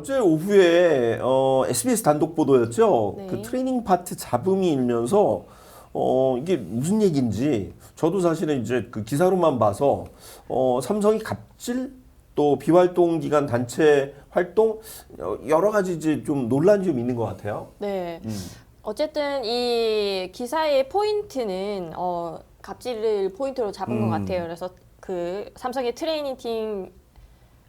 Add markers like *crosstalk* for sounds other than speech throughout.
어제 오후에 어, SBS 단독 보도였죠. 네. 그 트레이닝 파트 잡음이 일면서 어, 이게 무슨 얘기인지 저도 사실은 이제 그 기사로만 봐서 어, 삼성이 갑질 또 비활동 기간 단체 활동 어, 여러 가지 이제 좀 논란이 좀 있는 것 같아요. 네. 음. 어쨌든 이 기사의 포인트는 어, 갑질을 포인트로 잡은 음. 것 같아요. 그래서 그 삼성의 트레이닝 팀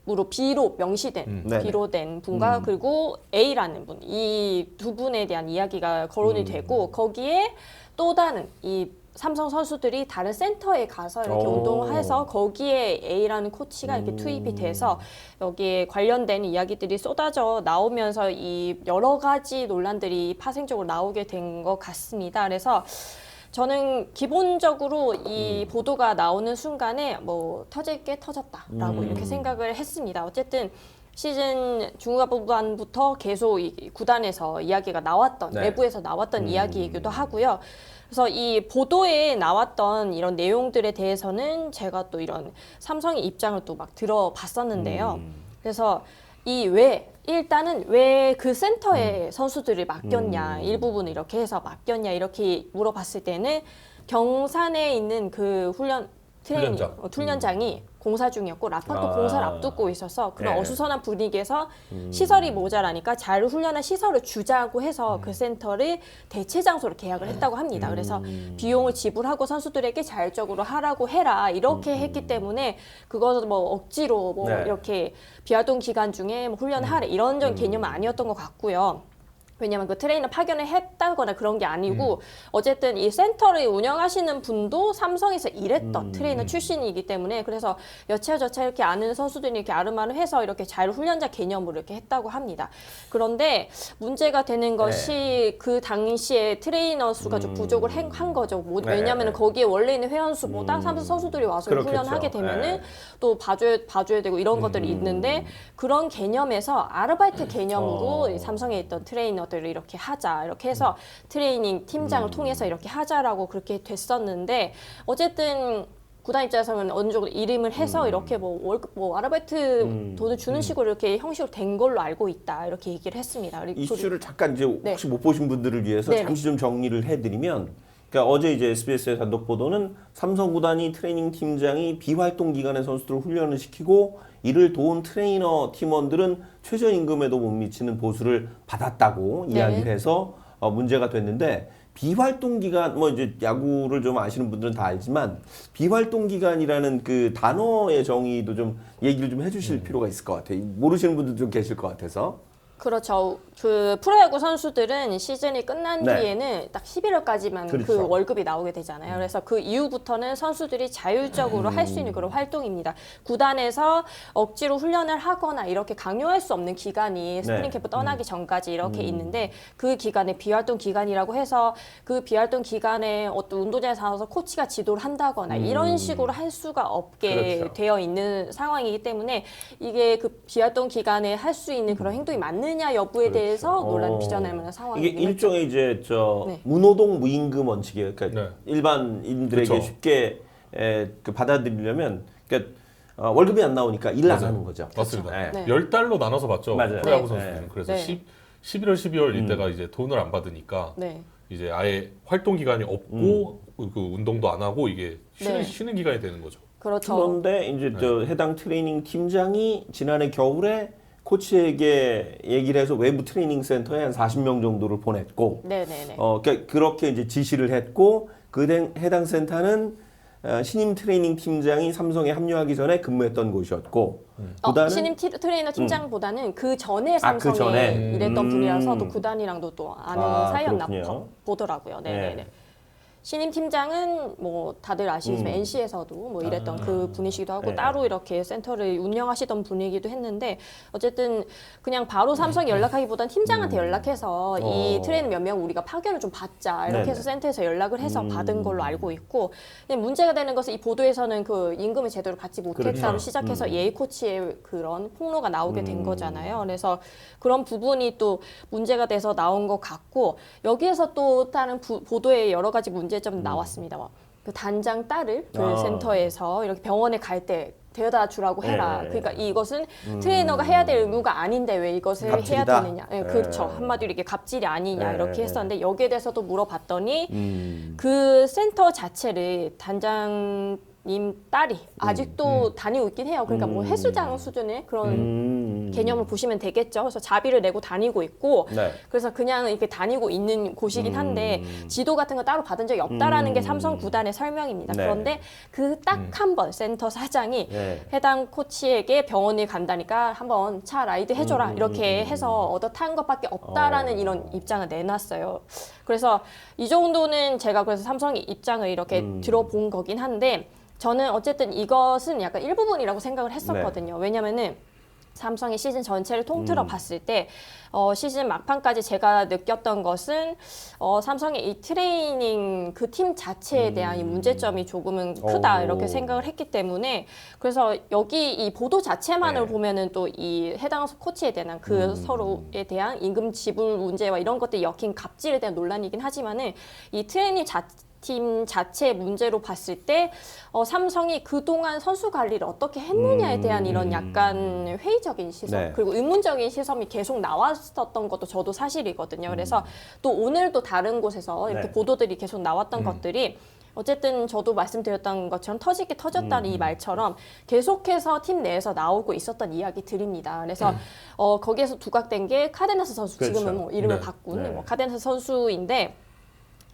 으로 B로 명시된 음. 네네. B로 된 분과 음. 그리고 A라는 분 이 두 분에 대한 이야기가 거론이 음. 되고 거기에 또 다른 이 삼성 선수들이 다른 센터에 가서 이렇게 오. 운동을 해서 거기에 A라는 코치가 이렇게 음. 투입이 돼서 여기에 관련된 이야기들이 쏟아져 나오면서 이 여러 가지 논란들이 파생적으로 나오게 된 것 같습니다. 그래서 저는 기본적으로 이 보도가 나오는 순간에 뭐 터질 게 터졌다라고 음. 이렇게 생각을 했습니다. 어쨌든 시즌 중후반부터 계속 이 구단에서 이야기가 나왔던 네. 내부에서 나왔던 음. 이야기이기도 하고요. 그래서 이 보도에 나왔던 이런 내용들에 대해서는 제가 또 이런 삼성의 입장을 또 막 들어봤었는데요. 음. 그래서 이 왜 일단은 왜 그 센터에 선수들을 맡겼냐 음. 일부분을 이렇게 해서 맡겼냐 이렇게 물어봤을 때는 경산에 있는 그 훈련 트레이닝 훈련장. 어, 훈련장이 공사 중이었고 라팍도 아. 공사를 앞두고 있어서 그런 네. 어수선한 분위기에서 음. 시설이 모자라니까 잘 훈련한 시설을 주자고 해서 음. 그 센터를 대체 장소로 계약을 했다고 합니다. 그래서 음. 비용을 지불하고 선수들에게 자율적으로 하라고 해라 이렇게 했기 때문에 그것을 뭐 억지로 뭐 음. 네. 이렇게 비활동 기간 중에 뭐 훈련하래 이런 전 개념은 아니었던 것 같고요. 왜냐면 그 트레이너 파견을 했다거나 그런 게 아니고 어쨌든 이 센터를 운영하시는 분도 삼성에서 일했던 음. 트레이너 출신이기 때문에 그래서 여차저차 이렇게 아는 선수들이 이렇게 아르마르해서 이렇게 자율 훈련자 개념으로 이렇게 했다고 합니다. 그런데 문제가 되는 것이 그 당시에 트레이너 수가 좀 네. 음. 부족을 한, 한 거죠. 뭐, 네. 왜냐하면 거기에 원래 있는 회원 수보다 음. 삼성 선수들이 와서 그렇겠죠. 훈련하게 되면은 네. 또 봐줘야 봐줘야 되고 이런 것들이 음. 있는데 그런 개념에서 아르바이트 개념으로 어. 이 삼성에 있던 트레이너 들을 이렇게 하자 이렇게 해서 트레이닝 팀장을 음. 통해서 이렇게 하자라고 그렇게 됐었는데 어쨌든 구단 입장에서는 어느 정도 이름을 해서 음. 이렇게 뭐 월급 뭐 아르바이트 음. 돈을 주는 식으로 이렇게 형식으로 된 걸로 알고 있다 이렇게 얘기를 했습니다. 그리고 이슈를 잠깐 이제 네. 혹시 못 보신 분들을 위해서 네. 잠시 좀 정리를 해드리면, 그러니까 어제 이제 SBS의 단독 보도는 삼성 구단이 트레이닝 팀장이 비활동 기간의 선수들을 훈련을 시키고 이를 도운 트레이너 팀원들은 최저임금에도 못 미치는 보수를 받았다고 네. 이야기를 해서 어, 문제가 됐는데. 비활동 기간 뭐 이제 야구를 좀 아시는 분들은 다 알지만 비활동 기간이라는 그 단어의 정의도 좀 얘기를 좀 해주실 음. 필요가 있을 것 같아요. 모르시는 분들 좀 계실 것 같아서. 그렇죠. 그 프로야구 선수들은 시즌이 끝난 네. 뒤에는 딱 11월까지만 그 그렇죠. 월급이 나오게 되잖아요. 그래서 그 이후부터는 선수들이 자율적으로 할 수 있는 그런 활동입니다. 구단에서 억지로 훈련을 하거나 이렇게 강요할 수 없는 기간이 스프링 캠프 떠나기 전까지 이렇게 있는데 그 기간에 비활동 기간이라고 해서 그 비활동 기간에 어떤 운동장에 나와서 코치가 지도를 한다거나 이런 식으로 할 수가 없게 그렇죠. 되어 있는 상황이기 때문에 이게 그 비활동 기간에 할 수 있는 그런 행동이 맞 느냐 여부에 대해서 논란이 어. 빚어낼 만한 상황이긴 이게. 일종의 이제 저 네. 무노동 무임금 원칙이에요. 그러니까 네. 일반인들에게 그쵸. 쉽게 에, 그 받아들이려면 그러니까 어, 월급이 안 나오니까 일안 맞아요. 하는 거죠. 맞습니다. 네. 네. 열 달로 나눠서 받죠. 맞아요. 프로야구 네. 선수들은 네. 그래서 네. 10, 11월, 12월 음. 이때가 이제 돈을 안 받으니까 네. 이제 아예 활동 기간이 없고 그 운동도 안 하고 이게 쉬는, 네. 쉬는 기간이 되는 거죠. 그렇죠. 그런데 이제 저 해당 트레이닝 팀장이 지난해 겨울에 코치에게 얘기를 해서 외부 트레이닝 센터에 한 40명 정도를 보냈고 네네네. 어, 그러니까 그렇게 이제 지시를 했고 그 해- 해당 센터는 어, 신임 트레이닝 팀장이 삼성에 합류하기 전에 근무했던 곳이었고 어, 구단은 신임 티, 트레이너 팀장보다는 그 전에 아, 그 삼성에 전에? 일했던 음. 분이라서 또 구단이랑도 또 아는 아, 사이였나 그렇군요. 보, 더라고요 네네네. 네. 신임 팀장은 뭐 다들 아시겠지만 음. NC에서도 뭐 일했던 그 분이시기도 하고 네. 따로 이렇게 센터를 운영하시던 분이기도 했는데 어쨌든 그냥 바로 삼성에 연락하기보단 팀장한테 연락해서 이 음. 어. 트레이너 몇 명 우리가 파견을 좀 받자 이렇게 네네. 해서 센터에서 연락을 해서 음. 받은 걸로 알고 있고 근데 문제가 되는 것은 이 보도에서는 그 임금을 제대로 받지 못했다로 그렇죠. 시작해서 음. 예의 코치의 그런 폭로가 나오게 된 음. 거잖아요. 그래서 그런 부분이 또 문제가 돼서 나온 것 같고 여기에서 또 다른 부- 보도에 여러 가지 문제 점이 나왔습니다. 그 단장 딸을 그 음. 아. 센터에서 이렇게 병원에 갈 때 데려다 주라고 해라. 예. 그러니까 이것은 트레이너가 해야 될 의무가 아닌데 왜 이것을 해야 갑질이다? 되느냐. 예, 예. 그렇죠. 한마디로 이게 갑질이 아니냐 예, 이렇게 예. 했었는데 여기에 대해서도 물어봤더니 음. 그 센터 자체를 단장 님 딸이 아직도 다니고 있긴 해요. 그러니까 뭐 음. 헬스장 수준의 그런 음. 개념을 보시면 되겠죠. 그래서 자비를 내고 다니고 있고 네. 그래서 그냥 이렇게 다니고 있는 곳이긴 한데 지도 같은 거 따로 받은 적이 없다라는 게 음. 삼성 구단의 설명입니다. 네. 그런데 그 딱 한 번 센터 사장이 네. 해당 코치에게 병원을 간다니까 한번 차 라이드 해줘라 음, 이렇게 음, 해서 얻어 탄 것밖에 없다라는 어. 이런 입장을 내놨어요. 그래서 이 정도는 제가 그래서 삼성의 입장을 이렇게 음. 들어본 거긴 한데 저는 어쨌든 이것은 약간 일부분이라고 생각을 했었거든요. 네. 왜냐면은 삼성의 시즌 전체를 음. 통틀어 봤을 때 어, 시즌 막판까지 제가 느꼈던 것은 어, 삼성의 이 트레이닝 그 팀 자체에 대한 이 문제점이 조금은 크다 음. 오. 이렇게 생각을 했기 때문에 그래서 여기 이 보도 자체만을 네. 보면은 또 이 해당 코치에 대한 그 음. 서로에 대한 임금 지불 문제와 이런 것들 이 엮인 갑질에 대한 논란이긴 하지만은 이 트레이닝 자 팀 자체의 문제로 봤을 때 어, 삼성이 그동안 선수 관리를 어떻게 했느냐에 대한 이런 약간 회의적인 시선 네. 그리고 의문적인 시선이 계속 나왔었던 것도 저도 사실이거든요. 그래서 또 오늘도 다른 곳에서 이렇게 네. 보도들이 계속 나왔던 것들이 어쨌든 저도 말씀드렸던 것처럼 터지게 터졌다는 이 말처럼 계속해서 팀 내에서 나오고 있었던 이야기들입니다. 그래서 어, 거기에서 두각된 게 카데나스 선수 그렇죠. 지금은 뭐 이름을 네. 바꾼 네. 뭐 카데나스 선수인데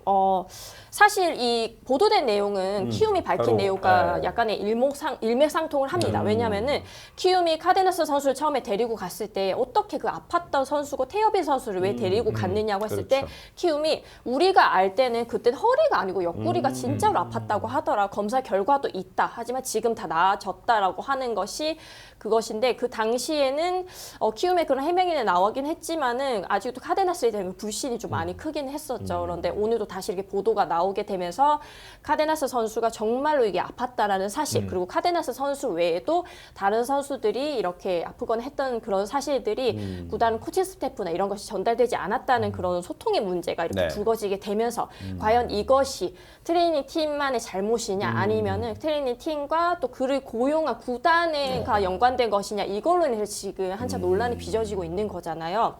어 사실 이 보도된 내용은 키움이 밝힌 바로, 내용과 네. 약간의 일목상 일맥상통을 합니다. 왜냐하면은 키움이 카데나스 선수를 처음에 데리고 갔을 때 어떻게 그 아팠던 선수고 태엽인 선수를 왜 데리고 갔느냐고 했을 때 그렇죠. 키움이 우리가 알 때는 그때 허리가 아니고 옆구리가 진짜로 아팠다고 하더라. 검사 결과도 있다. 하지만 지금 다 나아졌다라고 하는 것이 그것인데 그 당시에는 어, 키움의 그런 해명이 나오긴 했지만은 아직도 카데나스에 대한 그 불신이 좀 많이 크긴 했었죠. 그런데 오늘도 다시 이렇게 보도가 나오게 되면서 카데나스 선수가 정말로 이게 아팠다라는 사실 그리고 카데나스 선수 외에도 다른 선수들이 이렇게 아프거나 했던 그런 사실들이 구단 코칭 스태프나 이런 것이 전달되지 않았다는 그런 소통의 문제가 이렇게 네. 불거지게 되면서 과연 이것이 트레이닝 팀만의 잘못이냐 아니면은 트레이닝 팀과 또 그를 고용한 구단과 연관된 것이냐 이걸로 인해서 지금 한참 논란이 빚어지고 있는 거잖아요.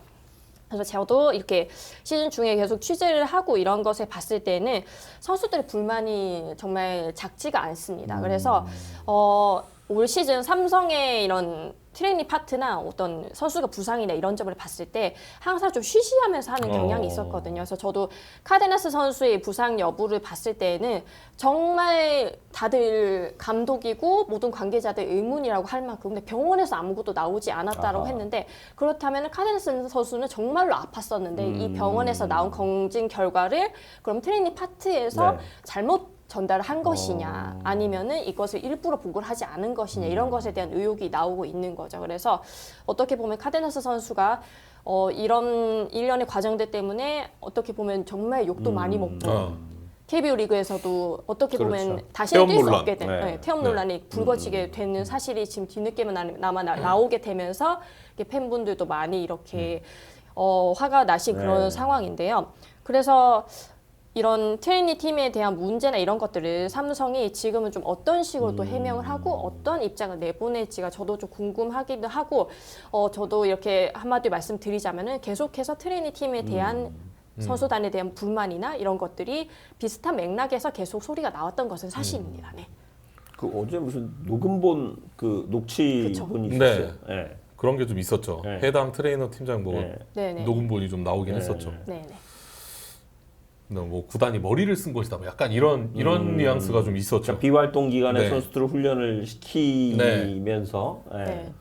그래서 저도 이렇게 시즌 중에 계속 취재를 하고 이런 것을 봤을 때는 선수들의 불만이 정말 작지가 않습니다. 그래서 어, 올 시즌 삼성의 이런 트레이닝 파트나 어떤 선수가 부상이나 이런 점을 봤을 때 항상 좀 쉬쉬하면서 하는 경향이 어. 있었거든요. 그래서 저도 카데나스 선수의 부상 여부를 봤을 때에는 정말 다들 감독이고 모든 관계자들 의문이라고 할 만큼 근데 병원에서 아무것도 나오지 않았다라고 아하. 했는데 그렇다면 카데나스 선수는 정말로 아팠었는데 이 음. 병원에서 나온 검진 결과를 그럼 트레이닝 파트에서 네. 잘못 전달을 한 것이냐 어. 음. 아니면은 이것을 일부러 보고를 하지 않은 것이냐 이런 것에 대한 의혹이 나오고 있는 거죠. 그래서 어떻게 보면 카데나스 선수가 어, 이런 일련의 과정들 때문에 어떻게 보면 정말 욕도 많이 먹고 어. KBO 리그에서도 어떻게 보면 그렇죠. 다시 태업 뛸수 논란. 없게 된 네. 네, 태업 네. 논란이 불거지게 되는 사실이 지금 뒤늦게만 남아 나- 나오게 되면서 이렇게 팬분들도 많이 이렇게 어, 화가 나신 그런 네. 상황인데요. 그래서 이런 트레이니 팀에 대한 문제나 이런 것들을 삼성이 지금은 좀 어떤 식으로 또 해명을 하고 어떤 입장을 내보낼지가 저도 좀 궁금하기도 하고 어 저도 이렇게 한마디 말씀드리자면은 계속해서 트레이니 팀에 대한 선수단에 대한 불만이나 이런 것들이 비슷한 맥락에서 계속 소리가 나왔던 것은 사실입니다. 네. 그 어제 무슨 녹음본 그 녹취본이 그쵸. 있었어요. 네. 그런 게 좀 있었죠. 네. 해당 트레이너 팀장 뭐 네. 네 네. 녹음본이 좀 나오긴 네. 했었죠. 네 네. 뭐 구단이 머리를 쓴 것이다. 뭐 약간 이런 이런 뉘앙스가 좀 있었죠. 그러니까 비활동 기간에 네. 선수들을 훈련을 시키면서 네. 네.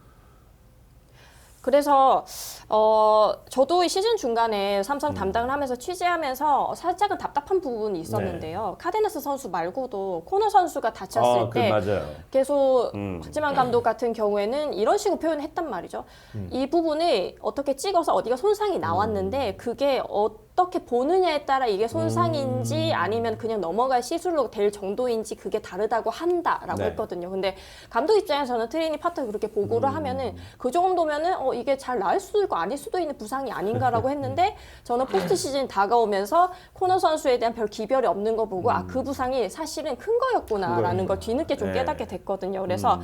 그래서 어 저도 이 시즌 중간에 삼성 담당을 하면서 취재하면서 살짝은 답답한 부분이 있었는데요. 카데나스 선수 말고도 코너 선수가 다쳤을 아, 그 때 맞아요. 계속 음. 박지만 감독 같은 경우에는 이런 식으로 표현했단 말이죠. 음. 이 부분을 어떻게 찍어서 어디가 손상이 나왔는데 그게 어 떻게 보느냐에 따라 이게 손상인지 음. 아니면 그냥 넘어갈 시술로 될 정도인지 그게 다르다고 한다라고 네. 했거든요. 근데 감독 입장에서는 트레이닝 파트 그렇게 보고를 음. 하면은 그 정도면은 어 이게 잘 나을 수도 있고 아닐 수도 있는 부상이 아닌가라고 *laughs* 했는데 저는 포스트 시즌 다가오면서 코너 선수에 대한 별 기별이 없는 거 보고 아 그 부상이 사실은 큰 거였구나라는 음. 큰걸 뒤늦게 좀 네. 깨닫게 됐거든요. 그래서 음.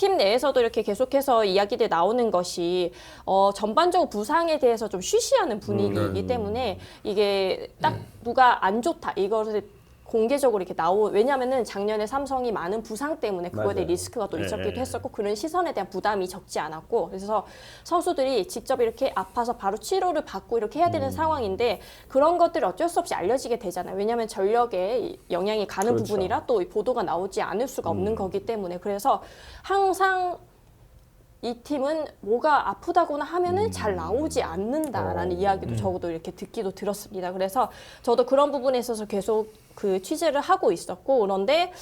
팀 내에서도 이렇게 계속해서 이야기들 나오는 것이 어, 전반적으로 부상에 대해서 좀 쉬쉬하는 분위기이기 때문에 이게 딱 누가 안 좋다 이거를 공개적으로 이렇게 나오 왜냐하면은 작년에 삼성이 많은 부상 때문에 그거에 대해 맞아요. 리스크가 또 네, 있었기도 네. 했었고 그런 시선에 대한 부담이 적지 않았고 그래서 선수들이 직접 이렇게 아파서 바로 치료를 받고 이렇게 해야 되는 음. 상황인데 그런 것들이 어쩔 수 없이 알려지게 되잖아요. 왜냐하면 전력에 이 영향이 가는 그렇죠. 음. 부분이라 또이 보도가 나오지 않을 수가 없는 거기 때문에 그래서 항상 이 팀은 뭐가 아프다거나 하면은 잘 나오지 않는다라는 음. 어. 이야기도 적어도 이렇게 듣기도 들었습니다. 그래서 저도 그런 부분에 있어서 계속 그 취재를 하고 있었고 그런데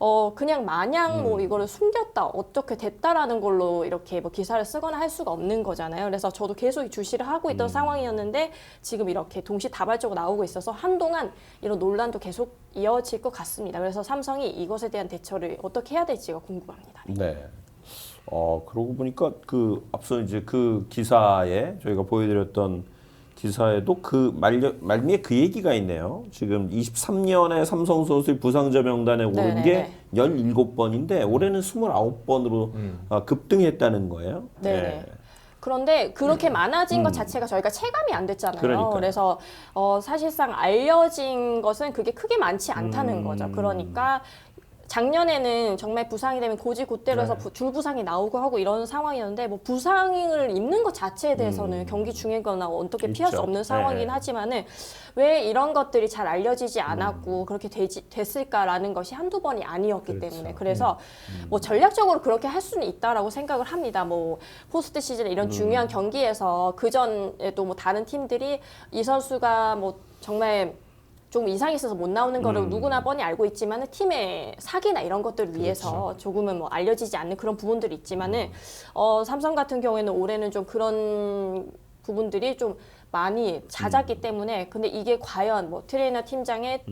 어 그냥 마냥 뭐 이거를 숨겼다 어떻게 됐다라는 걸로 이렇게 뭐 기사를 쓰거나 할 수가 없는 거잖아요. 그래서 저도 계속 주시를 하고 있던 상황이었는데 지금 이렇게 동시다발적으로 나오고 있어서 한동안 이런 논란도 계속 이어질 것 같습니다. 그래서 삼성이 이것에 대한 대처를 어떻게 해야 될지가 궁금합니다. 네. 어 그러고 보니까 그 앞서 이제 그 기사에 저희가 보여드렸던 기사에도 그 말려, 말미에 그 얘기가 있네요. 지금 23년에 삼성 선수의 부상자 명단에 오른 네네네. 게 17번인데 올해는 29번으로 아, 급등했다는 거예요. 네네. 그런데 그렇게 많아진 것 자체가 저희가 체감이 안 됐잖아요. 음. 그러니까요. 그래서 어, 사실상 알려진 것은 그게 크게 많지 않다는 음. 거죠. 그러니까 작년에는 정말 부상이 되면 고지고대로 네. 해서 부- 줄부상이 나오고 하고 이런 상황이었는데 뭐 부상을 입는 것 자체에 대해서는 경기 중이거나 어떻게 피할 수 음. 있죠. 없는 상황이긴 네. 하지만은 왜 이런 것들이 잘 알려지지 음. 않았고 그렇게 되지, 됐을까라는 것이 한두 번이 아니었기 그렇죠. 때문에 그래서 음. 뭐 전략적으로 그렇게 할 수는 있다라고 생각을 합니다. 뭐 포스트 시즌 음. 이런 중요한 경기에서 그 전에도 뭐 다른 팀들이 이 선수가 뭐 정말 좀 이상이 있어서 못 나오는 거를 음. 누구나 뻔히 알고 있지만은 팀의 사기나 이런 것들을 위해서 그렇죠. 조금은 뭐 알려지지 않는 그런 부분들이 음. 있지만은 어 삼성 같은 경우에는 올해는 좀 그런 부분들이 좀 많이 음. 잦았기 때문에 근데 이게 과연 뭐 트레이너 팀장의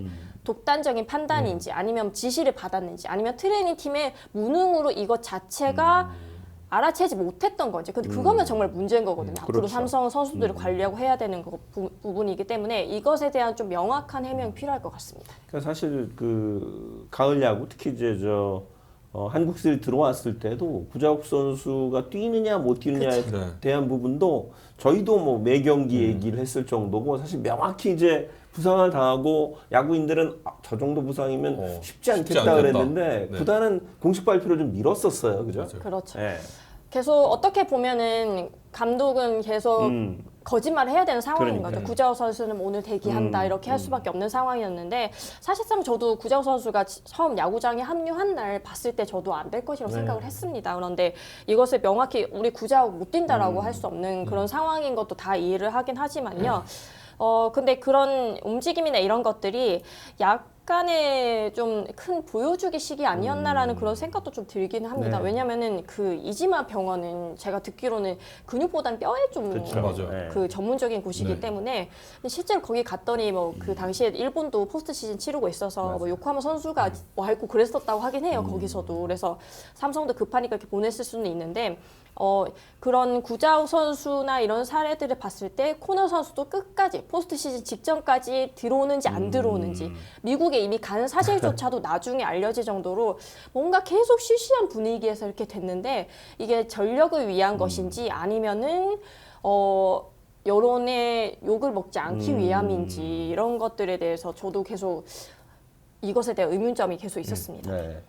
독단적인 판단인지 음. 아니면 지시를 받았는지 아니면 트레이닝 팀의 무능으로 이것 자체가 음. 알아채지 못했던 건지 근데 그거면 정말 문제인 거거든요. 앞으로 그렇죠. 삼성 선수들을 관리하고 해야 되는 거, 부, 부분이기 때문에 이것에 대한 좀 명확한 해명이 필요할 것 같습니다. 그러니까 사실 그 가을 야구 특히 이제 저 어, 한국 시리즈 들어왔을 때도 구자욱 선수가 뛰느냐 못 뛰느냐에 그쵸. 네. 대한 부분도 저희도 뭐 매 경기 얘기를 했을 정도고 사실 명확히 이제 부상을 당하고 야구인들은 아, 저 정도 부상이면 어, 쉽지 않겠다 쉽지 않겠다. 그랬는데 네. 구단은 공식 발표를 좀 미뤘었어요, 그죠? 맞아요. 그렇죠. 예. 계속 어떻게 보면은 감독은 계속 음. 거짓말을 해야 되는 상황인 그러니까요. 거죠. 구자호 선수는 오늘 대기한다 음, 이렇게 할 수밖에 없는 상황이었는데 사실상 저도 구자호 선수가 지- 처음 야구장에 합류한 날 봤을 때 저도 안 될 것이라고 네. 생각을 했습니다. 그런데 이것을 명확히 우리 구자호 못 뛴다라고 음. 할수 없는 그런 상황인 것도 다 이해를 하긴 하지만요. 네. 어 근데 그런 움직임이나 이런 것들이 약간의 좀 큰 보여주기 식이 아니었나라는 그런 생각도 좀 들긴 합니다. 네. 왜냐면은 그 이지마 병원은 제가 듣기로는 근육보단 뼈에 좀 그렇죠. 맞아요. 예. 그 전문적인 곳이기 네. 때문에 근데 실제로 거기 갔더니 뭐 그 당시에 일본도 포스트 시즌 치르고 있어서 뭐 요코하마 선수가 와 있고 그랬었다고 하긴 해요 거기서도 그래서 삼성도 급하니까 이렇게 보냈을 수는 있는데 어 그런 구자욱 선수나 이런 사례들을 봤을 때 코너 선수도 끝까지 포스트 시즌 직전까지 들어오는지 안 들어오는지 미국에 이미 간 사실조차도 *laughs* 나중에 알려질 정도로 뭔가 계속 시시한 분위기에서 이렇게 됐는데 이게 전력을 위한 것인지 아니면은 어 여론의 욕을 먹지 않기 음. 위함인지 이런 것들에 대해서 저도 계속 이것에 대한 의문점이 계속 있었습니다. 네.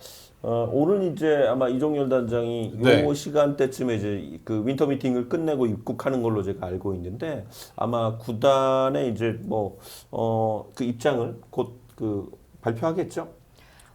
어, 오늘 이제 아마 이종열 단장이 네. 요 시간대쯤에 이제 그 윈터 미팅을 끝내고 입국하는 걸로 제가 알고 있는데 아마 구단의 이제 뭐 어 그 입장을 곧 그 발표하겠죠.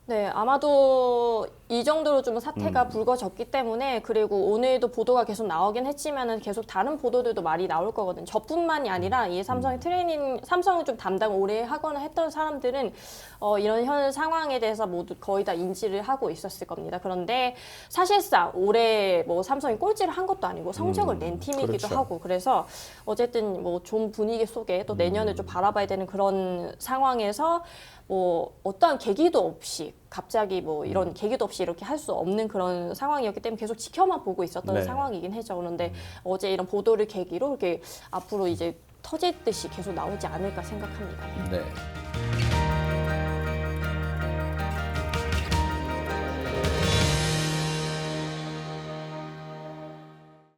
네, 아마도 이 정도로 좀 사태가 음. 불거졌기 때문에 그리고 오늘도 보도가 계속 나오긴 했지만은 계속 다른 보도들도 많이 나올 거거든 요. 저뿐만이 아니라 이 음. 삼성의 트레이닝, 삼성을 좀 담당 오래 하거나 했던 사람들은 어, 이런 현 상황에 대해서 모두 거의 다 인지를 하고 있었을 겁니다. 그런데 사실상 올해 뭐 삼성이 꼴찌를 한 것도 아니고 성적을 음, 낸 팀이기도 그렇죠. 하고 그래서 어쨌든 뭐 좋은 분위기 속에 또 내년을 음. 좀 바라봐야 되는 그런 상황에서 뭐 어떠한 계기도 없이 갑자기 뭐 음. 이런 계기도 없이 이렇게 할 수 없는 그런 상황이었기 때문에 계속 지켜만 보고 있었던 네. 상황이긴 해죠. 그런데 어제 이런 보도를 계기로 이렇게 앞으로 이제 터질 듯이 계속 나오지 않을까 생각합니다. 네.